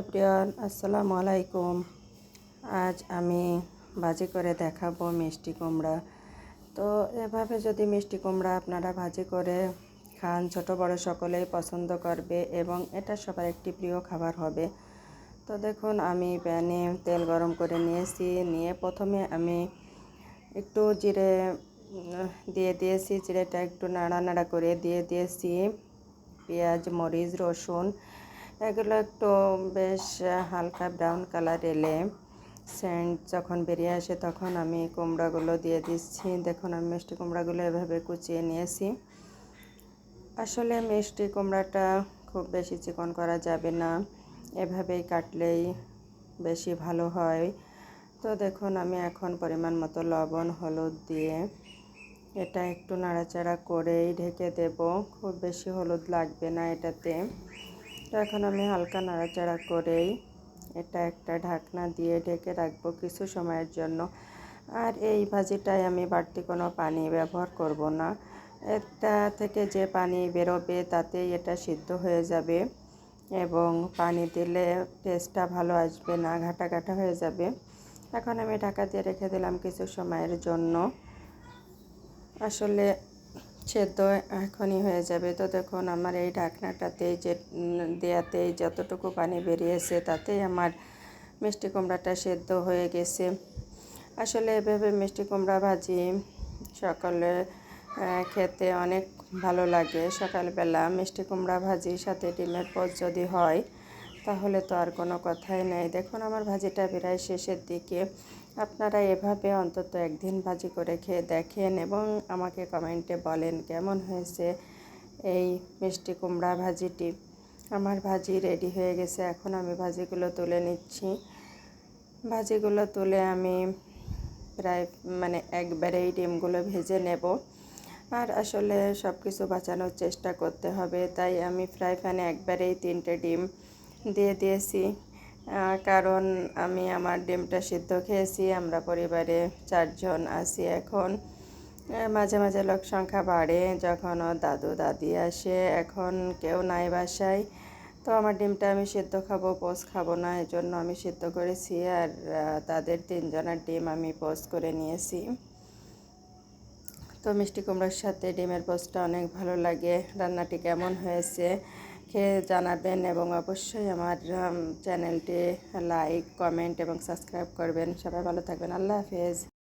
Everyone, আসসালামু আলাইকুম। আজ আমি ভাজি করে দেখাবো মিষ্টি কুমড়া। তো এভাবে যদি মিষ্টি কুমড়া আপনারা ভাজি করে খান, ছোট বড় সকলেই পছন্দ করবে এবং এটা সবার একটি প্রিয় খাবার হবে। তো দেখুন, আমি প্যানে তেল গরম করে নিয়েছি। নিয়ে প্রথমে আমি একটু জিরে দিয়ে দিয়েছি। জিরেটা একটু নাড়া নাড়া করে দিয়ে দিয়েছি। পেঁয়াজ, মরিচ, রসুন এগুলো একটু বেশ হালকা ব্রাউন কালার এলে সেন্ট যখন বেরিয়ে আসে তখন আমি কুমড়াগুলো দিয়ে দিচ্ছি। দেখুন, আমি মিষ্টি কুমড়াগুলো এভাবে কুচিয়ে নিয়েছি। আসলে মিষ্টি কুমড়াটা খুব বেশি চিকন করা যাবে না। এভাবেই কাটলেই বেশি ভালো হয়। তো দেখুন, আমি এখন পরিমাণ মতো লবণ, হলুদ দিয়ে এটা একটু নাড়াচাড়া করেই ঢেকে দেব। খুব বেশি হলুদ লাগবে না এটাতে। তো এখন আমি হালকা নাড়াচাড়া করেই এটা একটা ঢাকনা দিয়ে ঢেকে রাখব কিছু সময়ের জন্য। আর এই ভাজিটায় আমি বাড়তি কোনো পানি ব্যবহার করব না। এটা থেকে যে পানি বেরোবে তাতেই এটা সিদ্ধ হয়ে যাবে এবং পানি দিলে টেস্টটা ভালো আসবে না, ঘাটা ঘাটা হয়ে যাবে। এখন আমি ঢাকা দিয়ে রেখে দিলাম কিছু সময়ের জন্য। আসলে সেদ্ধ এখনই হয়ে যাবে। তো দেখুন, আমার এই ঢাকনাটাতেই যে দেয়াতেই যতটুকু পানি বেরিয়েছে, তাতেই আমার মিষ্টি কুমড়াটা সেদ্ধ হয়ে গেছে। আসলে এভাবে মিষ্টি কুমড়া ভাজি সকালে খেতে অনেক ভালো লাগে। সকালবেলা মিষ্টি কুমড়া ভাজির সাথে ডিমের পোচ যদি হয় তাহলে তো আর কোনো কথাই নেই। দেখুন, আমার ভাজিটা প্রায় শেষের দিকে। আপনারা এভাবে অন্তত একদিন ভাজি করে খেয়ে দেখেন এবং আমাকে কমেন্টে বলেন কেমন হয়েছে এই মিষ্টি কুমড়া ভাজিটি। আমার ভাজি রেডি হয়ে গেছে, এখন আমি ভাজিগুলো তুলে নিচ্ছি। ভাজিগুলো তুলে আমি প্রায় মানে একবারেই ডিমগুলো ভেজে নেব। আর আসলে সব কিছু বাঁচানোর চেষ্টা করতে হবে, তাই আমি ফ্রাই প্যানে একবারেই তিনটে ডিম দিয়ে দিয়েছি। কারণ আমি আমার ডিমটা সিদ্ধ খেয়েছি, আমরা পরিবারে চারজন আছি এখন। মাঝে মাঝে লোক সংখ্যা বাড়ে যখন দাদু, দাদি আসে, এখন কেউ নাই বাসায়। তো আমার ডিমটা আমি সিদ্ধ খাব পোস খাব না এই জন্য আমি সিদ্ধ করেছি আর তাদের তিনজনের ডিম আমি পোস করে নিয়েছি। তো মিষ্টি কুমড়োর সাথে ডিমের পোস্টটা অনেক ভালো লাগে। রান্নাটি কেমন হয়েছে? খেয়ে জানাবেন এবং অবশ্যই আমার চ্যানেলটি লাইক কমেন্ট এবং সাবস্ক্রাইব করবেন। সবাই ভালো থাকবেন। আল্লাহ হাফেজ।